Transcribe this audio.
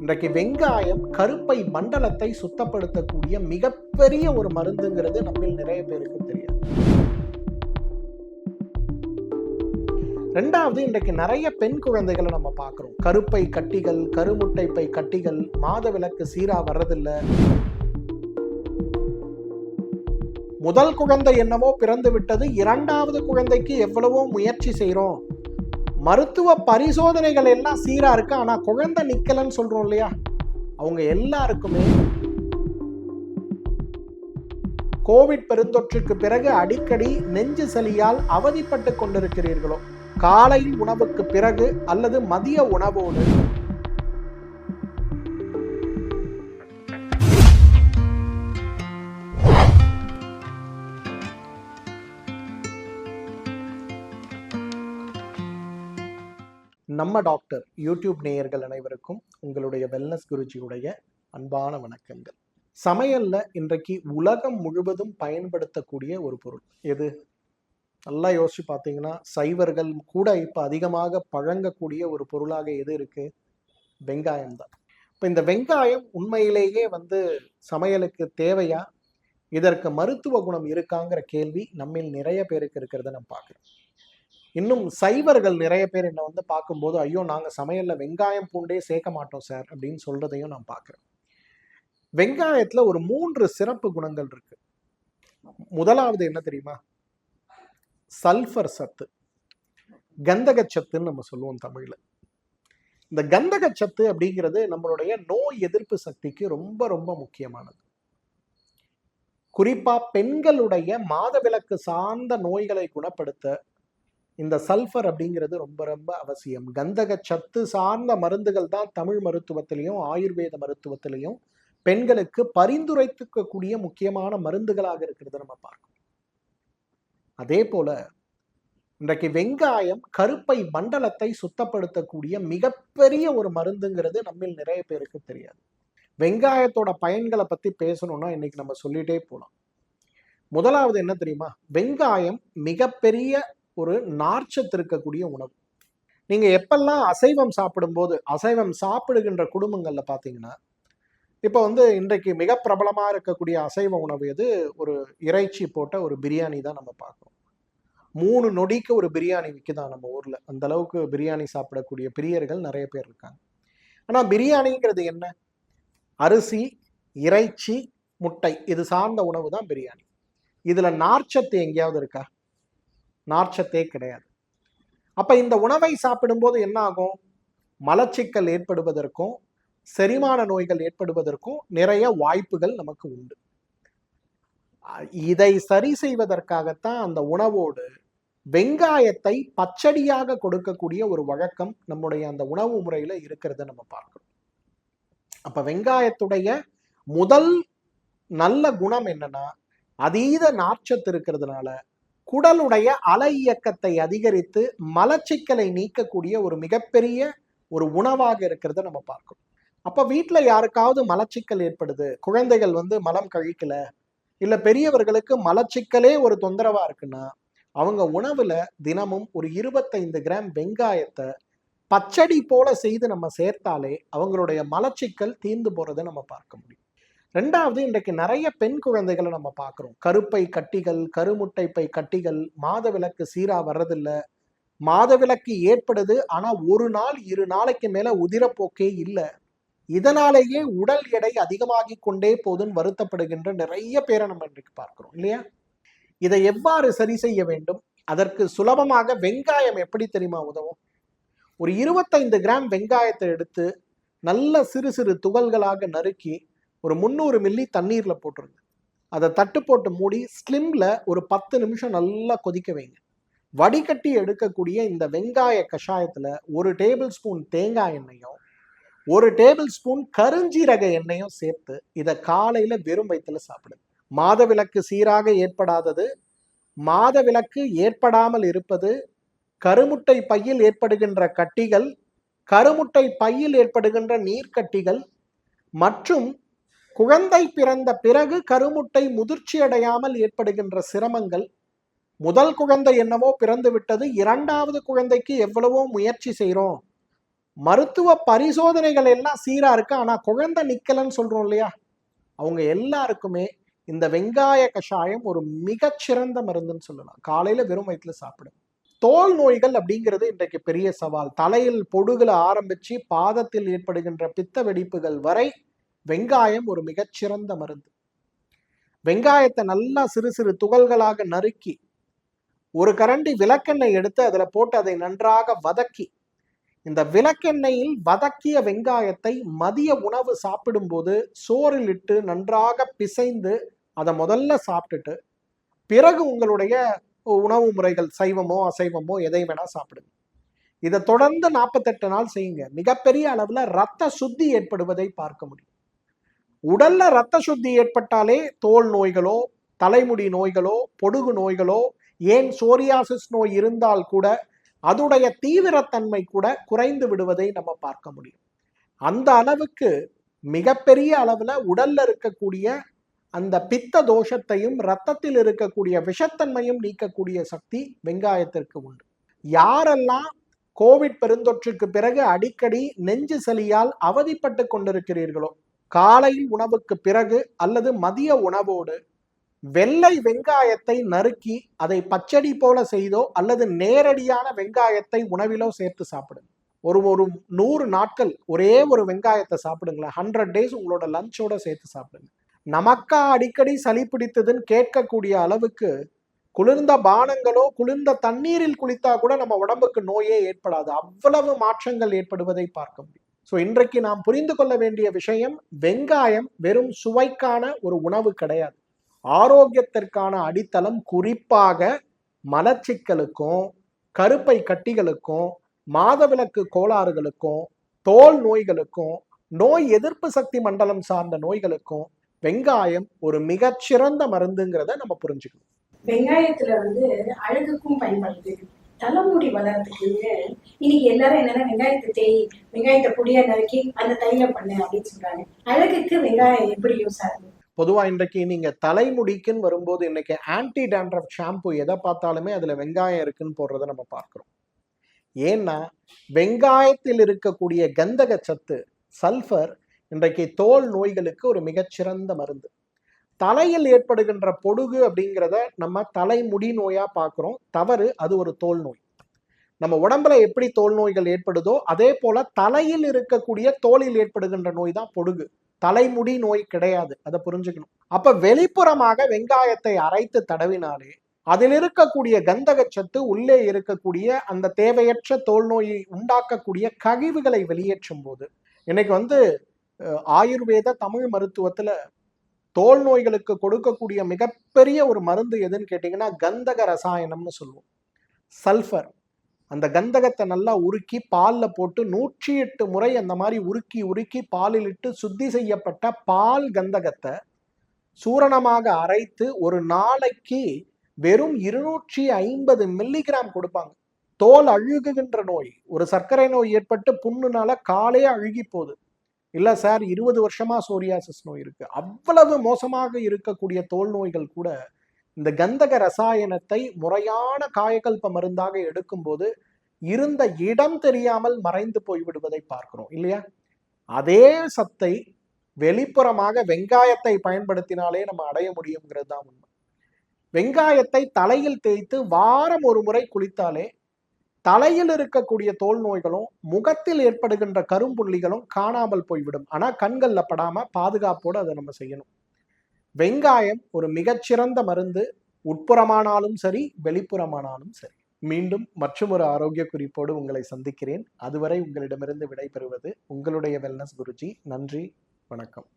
இன்றைக்கு வெங்காயம் கருப்பை மண்டலத்தை சுத்தப்படுத்தக்கூடிய மிகப்பெரிய ஒரு மருந்துங்கிறது நம்மில் நிறைய பேருக்கு தெரியாது ரெண்டாவது இன்றைக்கு நிறைய பெண் குழந்தைகளை நம்ம பார்க்குறோம். கருப்பை கட்டிகள் கருமுட்டை பை கட்டிகள் மாதவிலக்கு சீரா வர்றதில்லை. முதல் குழந்தை என்னவோ பிறந்து விட்டது இரண்டாவது குழந்தைக்கு எவ்வளவோ முயற்சி செய்கிறோம் மருத்துவ பரிசோதனைகள் எல்லாம் சீராக இருக்கு. ஆனால் குழந்தை நிற்கலன்னு சொல்கிறோம் இல்லையா? அவங்க எல்லாருக்குமே கோவிட் பெருந்தொற்றுக்கு பிறகு அடிக்கடி நெஞ்சு சலியால் அவதிப்பட்டு கொண்டிருக்கிறீர்களோ? காலை உணவுக்கு பிறகு அல்லது மதிய உணவோடு நம்ம டாக்டர் யூடியூப் நேயர்கள் அனைவருக்கும் உங்களுடைய வெல்னஸ் குருஜியுடைய அன்பான வணக்கங்கள். சமையல்ல இன்றைக்கு உலகம் முழுவதும் பயன்படுத்தக்கூடிய ஒரு பொருள். எது? நல்லா யோசிச்சு பார்த்தீங்கன்னா சைவர்கள் கூட இப்போ அதிகமாக பழங்கக்கூடிய ஒரு பொருளாக எது இருக்கு? வெங்காயம் தான். இப்போ இந்த வெங்காயம் உண்மையிலேயே வந்து சமையலுக்கு தேவையா? இதற்கு மருத்துவ குணம் இருக்காங்கிற கேள்வி நம்மில் நிறைய பேருக்கு இருக்கிறத நம்ம பார்க்குறோம் இன்னும் சைவர்கள் நிறைய பேர் என்னை வந்து பார்க்கும்போது ஐயோ நாங்கள் சமையலில் வெங்காயம் பூண்டே சேர்க்க மாட்டோம் சார் அப்படின்னு சொல்றதையும் நான் பார்க்குறேன். வெங்காயத்தில் ஒரு மூன்று சிறப்பு குணங்கள் இருக்கு. முதலாவது என்ன தெரியுமா? சல்ஃபர் சத்து. கந்தக சத்துன்னு நம்ம சொல்லுவோம் தமிழில். இந்த கந்தக சத்து அப்படிங்கிறது நம்மளுடைய நோய் எதிர்ப்பு சக்திக்கு ரொம்ப ரொம்ப முக்கியமானது. குறிப்பா பெண்களுடைய மாதவிலக்கு சார்ந்த நோய்களை குணப்படுத்த இந்த சல்ஃபர் அப்படிங்கிறது ரொம்ப ரொம்ப அவசியம். கந்தக சத்து சார்ந்த மருந்துகள் தான் தமிழ் மருத்துவத்திலையும் ஆயுர்வேத மருத்துவத்திலையும் பெண்களுக்கு பரிந்துரைத்துக்கக்கூடிய முக்கியமான மருந்துகளாக இருக்கிறத நம்ம பார்க்கணும். அதே போல இன்றைக்கு வெங்காயம் கருப்பை மண்டலத்தை சுத்தப்படுத்தக்கூடிய மிகப்பெரிய ஒரு மருந்துங்கிறது நம்மில் நிறைய பேருக்கு தெரியாது. வெங்காயத்தோட பயன்களை பத்தி பேசணும்னா இன்னைக்கு நம்ம சொல்லிட்டே போகலாம் முதலாவது என்ன தெரியுமா? வெங்காயம் மிகப்பெரிய ஒரு நார்ச்சத்து இருக்கக்கூடிய உணவு. நீங்க எப்பெல்லாம் அசைவம் சாப்பிடும்போது அசைவம் சாப்பிடுகின்ற குடும்பங்கள்ல பாத்தீங்கன்னா இப்போ வந்து இன்றைக்கு மிக பிரபலமா இருக்கக்கூடிய அசைவ உணவு எது? ஒரு இறைச்சி போட்ட ஒரு பிரியாணி தான் நம்ம பார்க்கணும் மூணு நொடிக்கு ஒரு பிரியாணி விற்குதான் நம்ம ஊர்ல. அந்த அளவுக்கு பிரியாணி சாப்பிடக்கூடிய பிரியர்கள் நிறைய பேர் இருக்காங்க. ஆனா பிரியாணிங்கிறது என்ன? அரிசி இறைச்சி முட்டை. இது சார்ந்த உணவு தான் பிரியாணி. இதுல நார்ச்சத்து எங்கேயாவது இருக்கா? நார்ச்சத்தே கிடையாது. அப்போ இந்த உணவை சாப்பிடும்போது என்ன ஆகும் மலச்சிக்கல் ஏற்படுவதற்கும் செரிமான நோய்கள் ஏற்படுவதற்கும் நிறைய வாய்ப்புகள் நமக்கு உண்டு. இதை சரி செய்வதற்காகத்தான் அந்த உணவோடு வெங்காயத்தை பச்சடியாக கொடுக்கக்கூடிய ஒரு வழக்கம் நம்முடைய அந்த உணவு முறையில் இருக்கிறத நம்ம பார்க்கிறோம் அப்போ வெங்காயத்துடைய முதல் நல்ல குணம் என்னன்னா அதீத நார்ச்சத்து இருக்கிறதுனால குடலுடைய அலை இயக்கத்தை அதிகரித்து மலச்சிக்கலை நீக்கக்கூடிய ஒரு மிகப்பெரிய ஒரு உணவாக இருக்கிறத நம்ம பார்க்கணும் அப்ப வீட்ல யாருக்காவது மலச்சிக்கல் ஏற்படுது? குழந்தைகள் வந்து மலம் கழிக்கல. இல்ல பெரியவர்களுக்கு மலச்சிக்கலே ஒரு தொந்தரவா இருக்குன்னா அவங்க உணவுல தினமும் ஒரு இருபத்தைந்து கிராம் வெங்காயத்தை பச்சடி போல செய்து நம்ம சேர்த்தாலே அவங்களுடைய மலச்சிக்கல் தீர்ந்து போறதை நம்ம பார்க்க முடியும். ரெண்டாவது இன்றைக்கு நிறைய பெண் குழந்தைகளை நம்ம பார்க்குறோம். கருப்பை கட்டிகள் கருமுட்டை பை கட்டிகள் மாதவிலக்கு சீராக வர்றதில்ல. மாதவிலக்கு ஏற்படுது ஆனால் ஒரு நாள் இரு நாளைக்கு மேலே உதிரப்போக்கே இல்லை. இதனாலேயே உடல் எடை அதிகமாகி கொண்டே போதுன்னு வருத்தப்படுகின்ற நிறைய பேரை நம்ம இன்றைக்கு பார்க்கிறோம் இல்லையா? இதை எவ்வாறு சரி செய்ய வேண்டும்? அதற்கு சுலபமாக வெங்காயம் எப்படி தெரியுமா உதவும்? ஒரு இருபத்தைந்து கிராம் வெங்காயத்தை எடுத்து நல்ல சிறு சிறு துகள்களாக நறுக்கி ஒரு முந்நூறு மில்லி தண்ணீரில் போட்டுருங்க. அதை தட்டு போட்டு மூடி ஸ்லிம்ல ஒரு பத்து நிமிஷம் நல்லா கொதிக்க வைங்க. வடிகட்டி எடுக்கக்கூடிய இந்த வெங்காய கஷாயத்தில் ஒரு டேபிள் ஸ்பூன் தேங்காய் எண்ணெயும் ஒரு டேபிள் ஸ்பூன் கருஞ்சீரக எண்ணெயும் சேர்த்து இதை காலையில் வெறும் வயிற்றுல சாப்பிடுங்க. மாதவிலக்கு சீராக ஏற்படாதது. மாதவிலக்கு ஏற்படாமல் இருப்பது. கருமுட்டை பையில் ஏற்படுகின்ற கட்டிகள் கருமுட்டை பையில் ஏற்படுகின்ற நீர்க்கட்டிகள் மற்றும் குழந்தை பிறந்த பிறகு கருமுட்டை முதிர்ச்சி அடையாமல் ஏற்படுகின்ற சிரமங்கள் முதல் குழந்தை என்னவோ பிறந்து விட்டது இரண்டாவது குழந்தைக்கு எவ்வளவோ முயற்சி செய்கிறோம் மருத்துவ பரிசோதனைகள் எல்லாம் சீராக இருக்கு ஆனால் குழந்தை நிக்கலன்னு சொல்கிறோம் இல்லையா? அவங்க எல்லாருக்குமே இந்த வெங்காய கஷாயம் ஒரு மிகச்சிறந்த மருந்துன்னு சொல்லலாம். காலையில் வெறும் வயிற்றுல சாப்பிடும் தோல் நோய்கள் அப்படிங்கிறது இன்றைக்கு பெரிய சவால். தலையில் பொடுகளை ஆரம்பித்து பாதத்தில் ஏற்படுகின்ற பித்த வெடிப்புகள் வரை வெங்காயம் ஒரு மிகச்சிறந்த மருந்து. வெங்காயத்தை நல்லா சிறு சிறு துகள்களாக நறுக்கி ஒரு கரண்டி விளக்கெண்ணெய் எடுத்து அதில் போட்டு அதை நன்றாக வதக்கி இந்த விளக்கெண்ணெயில் வதக்கிய வெங்காயத்தை மதிய உணவு சாப்பிடும்போது சோறில் இட்டு நன்றாக பிசைந்து அதை முதல்ல சாப்பிட்டுட்டு பிறகு உங்களுடைய உணவு முறைகள் சைவமோ அசைவமோ எதை வேணால் சாப்பிடுங்க. இதை தொடர்ந்து நாற்பத்தெட்டு நாள் செய்யுங்க. மிகப்பெரிய அளவில் ரத்த சுத்தி ஏற்படுவதை பார்க்க முடியும். உடல்ல ரத்த சுத்தி ஏற்பட்டாலே தோல் நோய்களோ தலைமுடி நோய்களோ பொடுகு நோய்களோ ஏன் சோரியாசிஸ் நோய் இருந்தால் கூட அதுடைய தீவிரத்தன்மை கூட குறைந்து விடுவதை நம்ம பார்க்க முடியும். அந்த அளவுக்கு மிகப்பெரிய அளவுல உடல்ல இருக்கக்கூடிய அந்த பித்த தோஷத்தையும் ரத்தத்தில் இருக்கக்கூடிய விஷத்தன்மையும் நீக்கக்கூடிய சக்தி வெங்காயத்திற்கு உண்டு. யாரெல்லாம் கோவிட் பெருந்தொற்றுக்கு பிறகு அடிக்கடி நெஞ்சு சலியால் அவதிப்பட்டு கொண்டிருக்கிறீர்களோ காலையில் உணவுக்கு பிறகு அல்லது மதிய உணவோடு வெள்ளை வெங்காயத்தை நறுக்கி அதை பச்சடி போல செய்தோ அல்லது நேரடியான வெங்காயத்தை உணவிலோ சேர்த்து சாப்பிடுங்க ஒரு ஒரு நூறு நாட்கள் ஒரே ஒரு வெங்காயத்தை சாப்பிடுங்களேன். ஹண்ட்ரட் டேஸ் உங்களோட லஞ்சோட சேர்த்து சாப்பிடுங்க. நமக்கா அடிக்கடி சளி பிடித்ததுன்னு கேட்கக்கூடிய அளவுக்கு குளிர்ந்த பானங்களோ குளிர்ந்த தண்ணீரில் குளித்தா கூட நம்ம உடம்புக்கு நோயே ஏற்படாது. அவ்வளவு மாற்றங்கள் ஏற்படுவதை பார்க்க முடியும். ஸோ இன்றைக்கு நாம் புரிந்து கொள்ள வேண்டிய விஷயம் வெங்காயம் வெறும் சுவைக்கான ஒரு உணவு கிடையாது. ஆரோக்கியத்திற்கான அடித்தளம் குறிப்பாக மலச்சிக்கலுக்கும் கருப்பை கட்டிகளுக்கும் மாதவிலக்கு கோளாறுகளுக்கும் தோல் நோய்களுக்கும் நோய் எதிர்ப்பு சக்தி மண்டலம் சார்ந்த நோய்களுக்கும் வெங்காயம் ஒரு மிகச்சிறந்த மருந்துங்கிறத நம்ம புரிஞ்சுக்கணும். வெங்காயத்துல வந்து அழகுக்கும் பயன்படுது. தலைமுடி வளர்றதுக்கு இன்னைக்கு எல்லாரும் என்னன்னா வெங்காயத்தை தேய் வெங்காயத்தை பொடியா நறுக்கி அந்த தையில பண்ணு அப்படின்னு சொல்றாங்க. அழகுக்கு வெங்காயம் எப்படி யூஸ் ஆகுது? பொதுவாக இன்றைக்கு நீங்கள் தலைமுடிக்குன்னு வரும்போது இன்றைக்கி ஆன்டி டேண்ட்ரஃப் ஷாம்பு எதை பார்த்தாலுமே அதில் வெங்காயம் இருக்குன்னு போடுறத நம்ம பார்க்குறோம். ஏன்னா வெங்காயத்தில் இருக்கக்கூடிய கந்தக சத்து சல்ஃபர் இன்றைக்கு தோல் நோய்களுக்கு ஒரு மிகச்சிறந்த மருந்து. தலையில் ஏற்படுகின்ற பொடுகு அப்படிங்கிறத நம்ம தலைமுடி நோயா பார்க்குறோம். தவறு அது ஒரு தோல் நோய். நம்ம உடம்புல எப்படி தோல் நோய்கள் ஏற்படுதோ அதே போல தலையில் இருக்கக்கூடிய தோலில் ஏற்படுகின்ற நோய் தான் பொடுகு. தலைமுடி நோய் கிடையாது அதை புரிஞ்சுக்கணும். அப்ப வெளிப்புறமாக வெங்காயத்தை அரைத்து தடவினாலே அதில் இருக்கக்கூடிய கந்தக சத்து உள்ளே இருக்கக்கூடிய அந்த தேவையற்ற தோல் நோயை உண்டாக்கக்கூடிய கழிவுகளை வெளியேற்றும் போது இன்னைக்கு வந்து ஆயுர்வேத தமிழ் மருத்துவத்துல தோல் நோய்களுக்கு கொடுக்கக்கூடிய மிகப்பெரிய ஒரு மருந்து எதுன்னு கேட்டிங்கன்னா கந்தக ரசாயனம்னு சொல்லுவோம். சல்ஃபர் அந்த கந்தகத்தை நல்லா உருக்கி பாலில் போட்டு நூற்றி எட்டு முறை அந்த மாதிரி உருக்கி உருக்கி பாலில் இட்டு சுத்தி செய்யப்பட்ட பால் கந்தகத்தை சூரணமாக அரைத்து ஒரு நாளைக்கு வெறும் இருநூற்றி ஐம்பது மில்லிகிராம் கொடுப்பாங்க. தோல் அழுகுகின்ற நோய். ஒரு சர்க்கரை நோய் ஏற்பட்டு புண்ணுனால காலே அழுகி போகுது. இல்லை சார் இருபது வருஷமாக சோரியாசிஸ் நோய் இருக்குது அவ்வளவு மோசமாக இருக்கக்கூடிய தோல் நோய்கள் கூட இந்த கந்தக ரசாயனத்தை முறையான காயகல்ப மருந்தாக எடுக்கும்போது இருந்த இடம் தெரியாமல் மறைந்து போய்விடுவதை பார்க்கிறோம் இல்லையா? அதே சத்தை வெளிப்புறமாக வெங்காயத்தை பயன்படுத்தினாலே நம்ம அடைய முடியுங்கிறது தான் உண்மை. வெங்காயத்தை தலையில் தேய்த்து வாரம் ஒரு முறை குளித்தாலே தலையில் இருக்கக்கூடிய தோல் நோய்களும் முகத்தில் ஏற்படுகின்ற கரும்புள்ளிகளும் காணாமல் போய்விடும். ஆனால் கண்களில் படாம பாதுகாப்போடு அதை நம்ம செய்யணும். வெங்காயம் ஒரு மிகச்சிறந்த மருந்து. உட்புறமானாலும் சரி வெளிப்புறமானாலும் சரி. மீண்டும் மற்றும் ஒரு ஆரோக்கிய குறிப்போடு உங்களை சந்திக்கிறேன். அதுவரை உங்களிடமிருந்து விடைபெறுவது உங்களுடைய வெல்னஸ் குருஜி. நன்றி வணக்கம்.